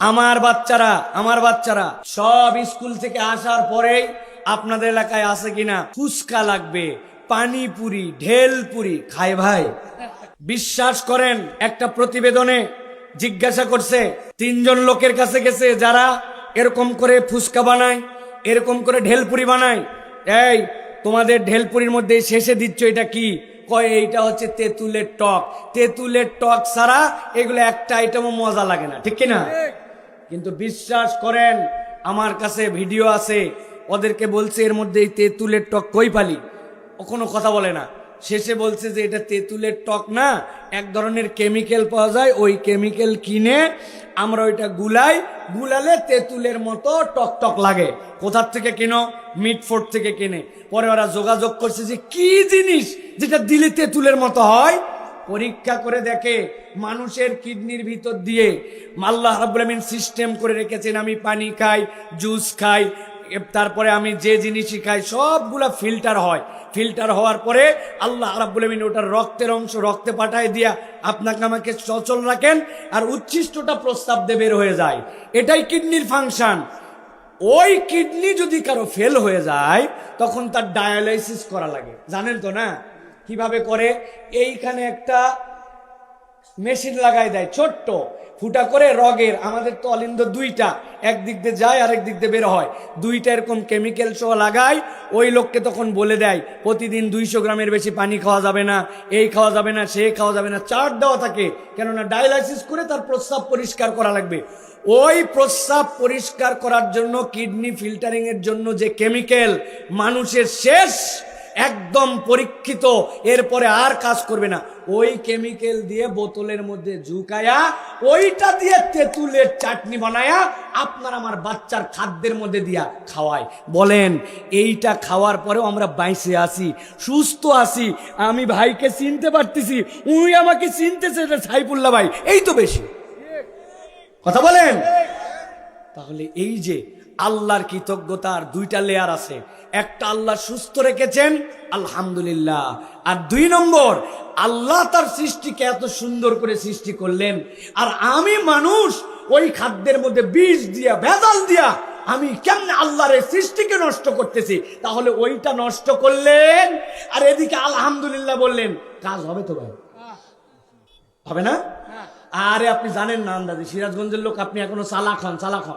আমার বাচ্চারা আমার বাচ্চারা, সব স্কুল থেকে আসার পরেই আপনাদের এলাকায় আছে কিনা? ফুচকা লাগবে পানিপুরি ঢেলপুরি খায় ভাই। বিশ্বাস করেন, একটা প্রতিবেদনে জিজ্ঞাসা করছে, তিনজন লোকের কাছে গেছে যারা এরকম করে ফুচকা বানায়, এরকম করে ঢেলপুরি বানায়। এই, তোমাদের ঢেলপুরির মধ্যে শেষে দিচ্ছ এটা কি? কয়, এইটা হচ্ছে তেঁতুলের টক। তেঁতুলের টক ছাড়া এগুলো একটা আইটেমও মজা লাগে না, ঠিক কিনা? কিন্তু বিশ্বাস করেন, আমার কাছে ভিডিও আছে, ওদেরকে বলছে এর মধ্যে এই তেঁতুলের টক কই পালি? ও কোনো কথা বলে না। শেষে বলছে যে এটা তেঁতুলের টক না, এক ধরনের কেমিক্যাল পাওয়া যায়, ওই কেমিক্যাল কিনে আমরা ওইটা গুলাই, গুলালে তেঁতুলের মতো টক টক লাগে। কোথার থেকে কিনো? মিটফোর্ট থেকে কেনে। পরে ওরা যোগাযোগ করছে যে কি জিনিস যেটা দিলে তেঁতুলের মতো হয়? পরীক্ষা করে দেখে মানুষের কিডনির ভিতর দিয়ে। আল্লাহ রাব্বুল সিস্টেম করে রেখেছেন, আমি পানি খাই জুস খাই, তারপরে আমি যে জিনিসই খাই, সবগুলা ফিল্টার হয়। ফিল্টার হওয়ার পরে আল্লাহ রাব্বুল আমিন ওটার রক্তের অংশ রক্তে পাঠায় দিয়া আপনাকে আমাকে সচল রাখেন আর উচ্ছিষ্টটা প্রস্তাব দিয়ে বের হয়ে যায়। এটাই কিডনির ফাংশন ওই কিডনি যদি কারও ফেল হয়ে যায়, তখন তার ডায়ালাইসিস করা লাগে। জানেন তো না? কীভাবে করে? এইখানে একটা মেশিন লাগাই দেয়, ছোট্ট। ফুটা করে রগের, আমাদের তো অলিন্দ দুইটা। একদিক দিয়ে যায় আরেক দিক দিয়ে বের হয়। দুইটা এরকম কেমিক্যাল সহ লাগায়, ওই লোককে তখন বলে দেয়, প্রতিদিন দুইশো গ্রামের বেশি পানি খাওয়া যাবে না, এই খাওয়া যাবে না, সে খাওয়া যাবে না। চার দেওয়া থাকে, কেননা ডায়ালাইসিস করে তার প্রস্রাব পরিষ্কার করা লাগবে। ওই প্রস্রাব পরিষ্কার করার জন্য কিডনি ফিল্টারিংয়ের জন্য যে কেমিক্যাল মানুষের শেষ একদম পরীক্ষিত, এরপরে আর কাজ করবে না। ওই কেমিক্যাল দিয়ে বোতলের মধ্যে ঝুকায়া, ওইটা দিয়ে তেঁতুলের চাটনি বানায়া, আপনার আমার বাচ্চার খাদ্যের মধ্যে দিয়া খাওয়ায়। বলেন, এইটা খাওয়ার পরেও আমরা বাইসে আসি, সুস্থ আছি আমি ভাইকে চিনতে পারতেছি, উনি আমাকে চিনতেছে এটা সাইফুল্লাহ ভাই, এই তো বেশি। কথা বলেন? তাহলে এই যে আল্লাহর কৃতজ্ঞতার দুইটা লেয়ার আছে। একটা আল্লাহ সুস্থ রেখেছেন আলহামদুলিল্লাহ। আর দুই নম্বর আল্লাহ তার সৃষ্টিকে এত সুন্দর করে সৃষ্টি করলেন। আর আমি মানুষ ওই খাদ্যের মধ্যে বিষ দিয়া ভেজাল দিয়া আমি কেমনে আল্লাহর এই সৃষ্টিকে নষ্ট করতেছি? তাহলে ওইটা নষ্ট করলেন আর এদিকে আলহামদুলিল্লাহ বললেন কাজ হবে তো ভাই। হবে না? আরে আপনি জানেন না আন্দাজে সিরাজগঞ্জের লোক আপনি এখনও চালাক হন চালাক হন।